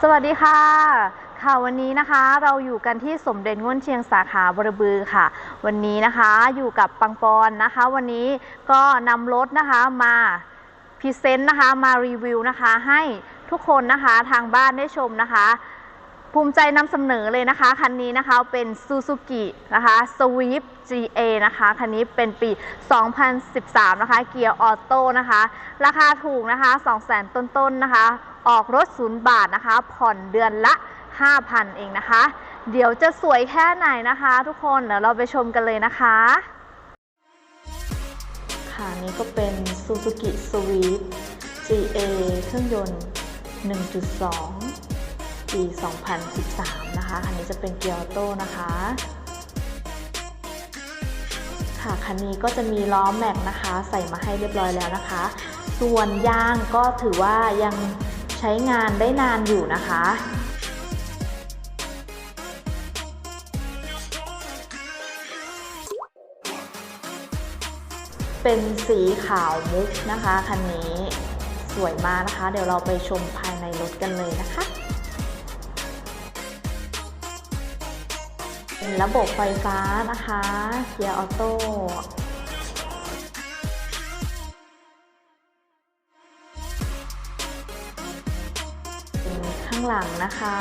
สวัสดีค่ะ ค่ะวันนี้นะคะเราอยู่กันที่สมเด็จง่วนเชียงสาขาบรบือค่ะ วันนี้นะคะอยู่กับปังปอนนะคะ วันนี้ก็นำรถนะคะมาพรีเซนต์นะคะมารีวิวนะคะ ให้ทุกคนนะคะทางบ้านได้ชมนะคะ ภูมิใจนำเสนอเลยนะคะ คันนี้นะคะเป็น Suzuki นะคะ Swift GA นะคะ คันนี้เป็นปี 2013 นะคะ เกียร์ออโต้นะคะ ราคาถูกนะคะ 200,000 ต้นๆนะคะ ออกรถศูนย์บาทนะคะ ผ่อนเดือนละ 5,000 เองนะคะ เดี๋ยวจะสวยแค่ไหนนะคะ ทุกคนเดี๋ยวเราไปชมกันเลยนะคะ ค่ะนี่ก็เป็น Suzuki Swift GA เครื่องยนต์ 1.2 ปี 2013 นะคะ คันนี้จะเป็นเกียร์ออโต้นะคะค่ะคันนี้ก็จะมีล้อแม็กนะคะ ใส่มาให้เรียบร้อยแล้วนะคะ ส่วนยางก็ถือว่ายัง ใช้งานได้นานอยู่นะคะ เป็นสีขาวมุกนะคะคันนี้สวยมากนะคะ เดี๋ยวเราไปชมภายในรถกันเลยนะคะเป็นระบบไฟฟ้านะคะ เกียร์ออโต้างหลังนะคะ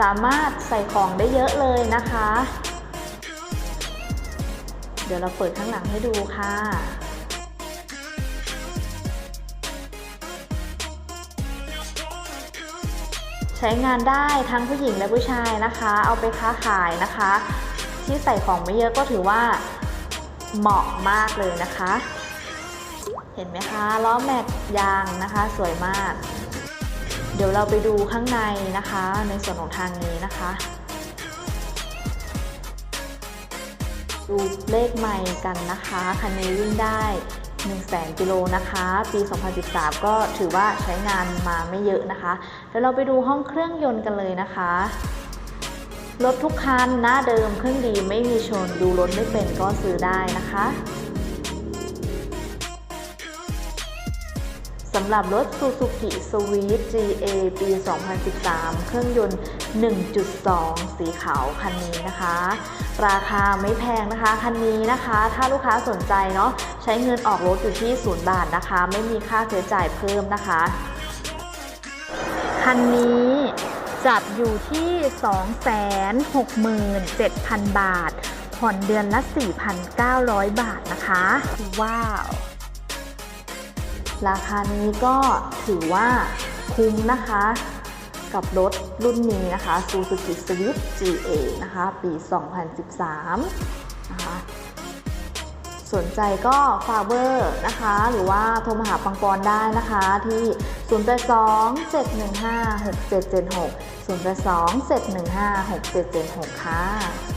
สามารถใส่ของได้เยอะเลยนะคะ เดี๋ยวเราเปิดข้างหลังให้ดูค่ะใช้งานได้ทั้งผู้หญิงและผู้ชายนะคะ เอาไปค้าขายนะคะ ที่ใส่ของไม่เยอะก็ถือว่าเหมาะมากเลยนะคะ เห็นไหมคะล้อแม็กยางนะคะ สวยมาก ดี๋ยวเราไปดูข้างในนะคะ ในส่วนของทางนี้นะคะ ดูเลขใหม่กันนะคะคันนี้วิ่งได้1 0 0 0 0 0กิโลนะคะ ปี 2013 ก็ถือว่าใช้งานมาไม่เยอะนะคะเดี๋ยวเราไปดูห้องเครื่องยนต์กันเลยนะคะ รถทุกคันหน้าเดิมเครื่องดีไม่มีชน ดูรถไม่เป็นก็ซื้อได้นะคะ สำหรับรถ Suzuki Swift GA ปี 2013 เครื่องยนต์ 1.2 สีขาวคันนี้นะคะ ราคาไม่แพงนะคะ คันนี้นะคะ ถ้าลูกค้าสนใจเนาะใช้เงินออกรถอยู่ที่ 0 บาทนะคะ ไม่มีค่าใช้จ่ายเพิ่มนะคะ คันนี้จับอยู่ที่ 267,000 บาท ผ่อนเดือนละ 4,900 บาทนะคะ ว้าว ราคานี้ก็ถือว่าคุ้มนะคะ กับรถรุ่นนี้นะคะ Suzuki Swift GA นะคะ ปี 2013 นะคะ สนใจก็ฝาเบอร์นะคะ หรือว่าโทรมาหาปังปอนได้นะคะที่ 082 715 6776 082 715 6776 ค่ะ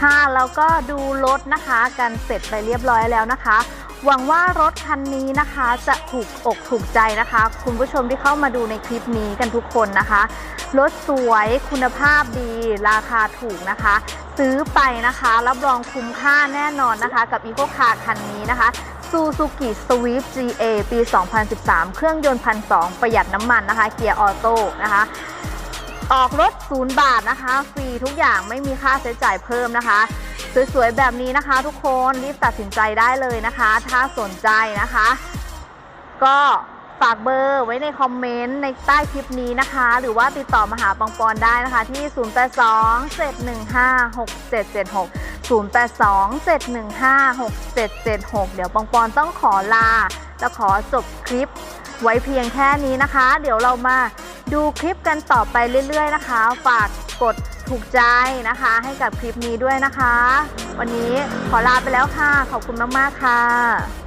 ค่ะแล้วก็ดูรถนะคะกันเสร็จไปเรียบร้อยแล้วนะคะ หวังว่ารถคันนี้นะคะจะถูกอกถูกใจนะคะ คุณผู้ชมที่เข้ามาดูในคลิปนี้กันทุกคนนะคะรถสวยคุณภาพดีราคาถูกนะคะ ซื้อไปนะคะรับรองคุ้มค่าแน่นอนนะคะ กับ e c o Car คันนี้นะคะ Suzuki Swift GA ปี 2013 เครื่องยนต์พันสประหยัดน้ำมันนะคะ เกียร์ออโต้นะคะ ออกรถศูนย์บาทนะคะ ฟรีทุกอย่างไม่มีค่าใช้จ่ายเพิ่มนะคะ สวยๆ แบบนี้นะคะ ทุกคนรีบตัดสินใจได้เลยนะคะ ถ้าสนใจนะคะ ก็ฝากเบอร์ไว้ในคอมเมนต์ในใต้คลิปนี้นะคะ หรือว่าติดต่อมาหาปังปอนได้นะคะ ที่ 0827156776 0827156776 เดี๋ยวปังปอนต้องขอลา และขอจบคลิปไว้เพียงแค่นี้นะคะ เดี๋ยวเรามา ดูคลิปกันต่อไปเรื่อย ๆ นะคะ ฝากกดถูกใจนะคะ ให้กับคลิปนี้ด้วยนะคะ วันนี้ขอลาไปแล้วค่ะ ขอบคุณมาก ๆ ค่ะ